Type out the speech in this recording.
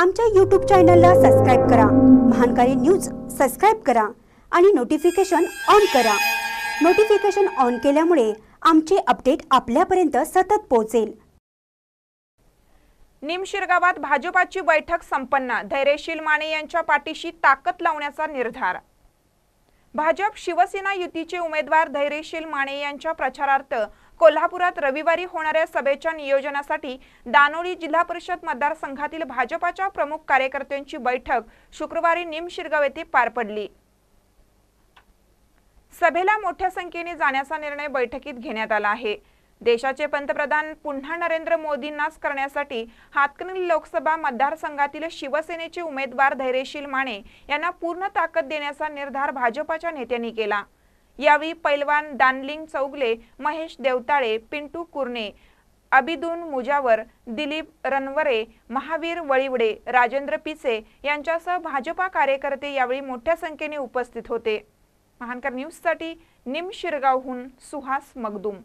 आमच्या यूट्यूब चॅनलला सबस्क्राईब करा. महानकारी न्यूज सबस्क्राईब करा आणि नोटिफिकेशन ऑन करा. नोटिफिकेशन ऑन केल्यामुळे आमचे अपडेट आपल्यापर्यंत सतत पोहोचेल. निमशिरगावात भाजपाची बैठक संपन्न. धैर्यशील माने यांच्या पाठीशी ताकद लावण्याचा निर्धार. भाजप शिवसेना युतीचे उमेदवार धैर्यशील माने यांच्या प्रचारार्थ कोल्हापुरात रविवारी होणाऱ्या सभेच्या नियोजनासाठी दानोळी जिल्हा परिषद मतदारसंघातील भाजपाच्या प्रमुख कार्यकर्त्यांची बैठक शुक्रवारी निमशिरगाव येथे पार पडली. सभेला मोठ्या संख्येने जाण्याचा निर्णय बैठकीत घेण्यात आला आहे. देशाचे पंतप्रधान पुन्हा नरेंद्र मोदींनाच करण्यासाठी हातकणंगले लोकसभा मतदारसंघातील शिवसेनेचे उमेदवार धैर्यशील माने यांना पूर्ण ताकद देण्याचा निर्धार भाजपाच्या नेत्यांनी केला. यावेळी पैलवान दानलिंग चौगले महेश देवताळे पिंटू कुर्णे अबिदून मुजावर दिलीप रनवरे महावीर वळीवडे राजेंद्र पिसे यांच्यासह भाजपा कार्यकर्ते यावेळी मोठ्या संख्येने उपस्थित होते. महानकर न्यूजसाठी निम शिरगावहून सुहास मगदूम.